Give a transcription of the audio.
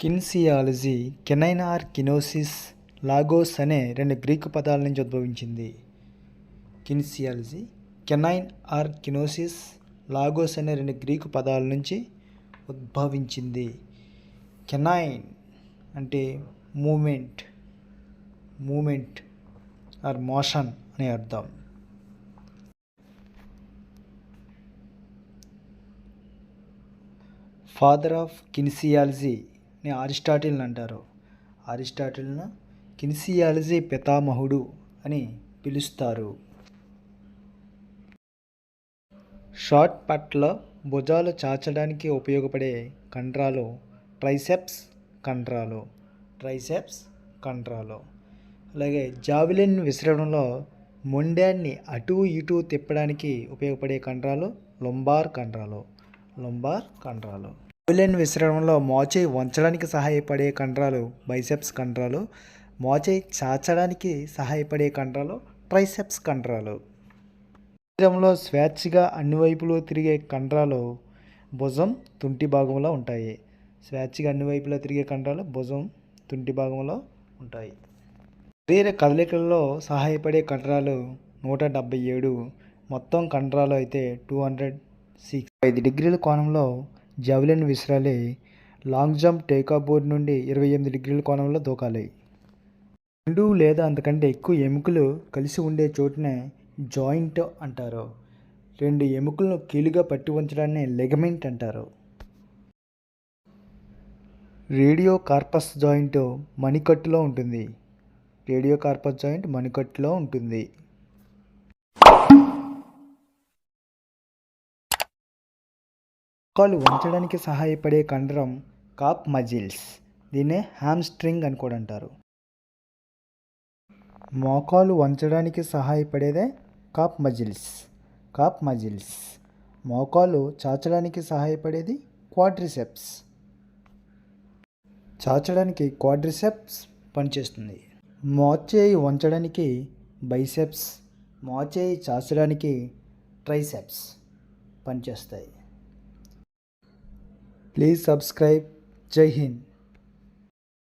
Kinesiology kinein or kinesis logos అనే రెండు Greek పదాల నుంచి ఉద్భవించింది. Kinesiology kinein or kinesis logos అనే రెండు గ్రీకు పదాల నుంచి ఉద్భవించింది. కెనైన్ అంటే మూమెంట్ మూమెంట్ ఆర్ మోషన్ అనే అర్థం. ఫాదర్ ఆఫ్ కిన్సియాలజీ అని అరిస్టాటిల్ని అంటారు. అరిస్టాటిల్ను కిన్సియాలజీ పితామహుడు అని పిలుస్తారు. షార్ట్ పట్లో భుజాలు చాచడానికి ఉపయోగపడే కండరాలు ట్రైసెప్స్ కండరాలు ట్రైసెప్స్ కండరాలు. అలాగే జావిలిన్ విసరడంలో మొండాన్ని అటు ఇటు తిప్పడానికి ఉపయోగపడే కండరాలు లొంబార్ కండరాలు లొంబార్ కండరాలు. జావిలిన్ విసరడంలో మోచేయి వంచడానికి సహాయపడే కండరాలు బైసెప్స్ కండరాలు మోచేయి చాచడానికి సహాయపడే కండరాలు ట్రైసెప్స్ కండరాలు. శరీరంలో స్వేచ్ఛగా అన్ని వైపులు తిరిగే కండరాలు భుజం తుంటి భాగంలో ఉంటాయి. స్వేచ్ఛగా అన్ని వైపులా తిరిగే కండరాలు భుజం తుంటి భాగంలో ఉంటాయి. శరీర కదలికల్లో సహాయపడే కండరాలు నూట డెబ్బై ఏడు. మొత్తం కండరాలు అయితే టూ హండ్రెడ్ సిక్స్. ఐదు డిగ్రీల కోణంలో జావెలిన్ విసిరాలి. లాంగ్ జంప్ టేకాఫ్ బోర్డ్ నుండి ఇరవై ఎనిమిది డిగ్రీల కోణంలో దూకాలి. రెండు లేదా అంతకంటే ఎక్కువ ఎముకలు కలిసి ఉండే చోటునే జాయింట్ అంటారు. రెండు ఎముకలను కీలుగా పట్టి ఉంచడాన్ని లెగమెంట్ అంటారు. రేడియో కార్పస్ జాయింట్ మణికట్టులో ఉంటుంది. రేడియో కార్పస్ జాయింట్ మణికట్టులో ఉంటుంది. ముక్కలు వంచడానికి సహాయపడే కండరం కాప్ మజిల్స్. దీన్నే హ్యామ్స్ట్రింగ్ అని కూడా అంటారు. మోకాలు వంచడానికి సహాయపడేదే కాప్ మజిల్స్. Calf muscles. మోకాలు చాచడానికి సహాయపడేది క్వాడ్రిసెప్స్. చాచడానికి క్వాడ్రిసెప్స్ పనిచేస్తుంది. మోచేయి వంచడానికి బైసెప్స్. మోచేయి చాచడానికి ట్రైసెప్స్ పనిచేస్తాయి. प्लीज़ सब्सक्राइब जय हिंद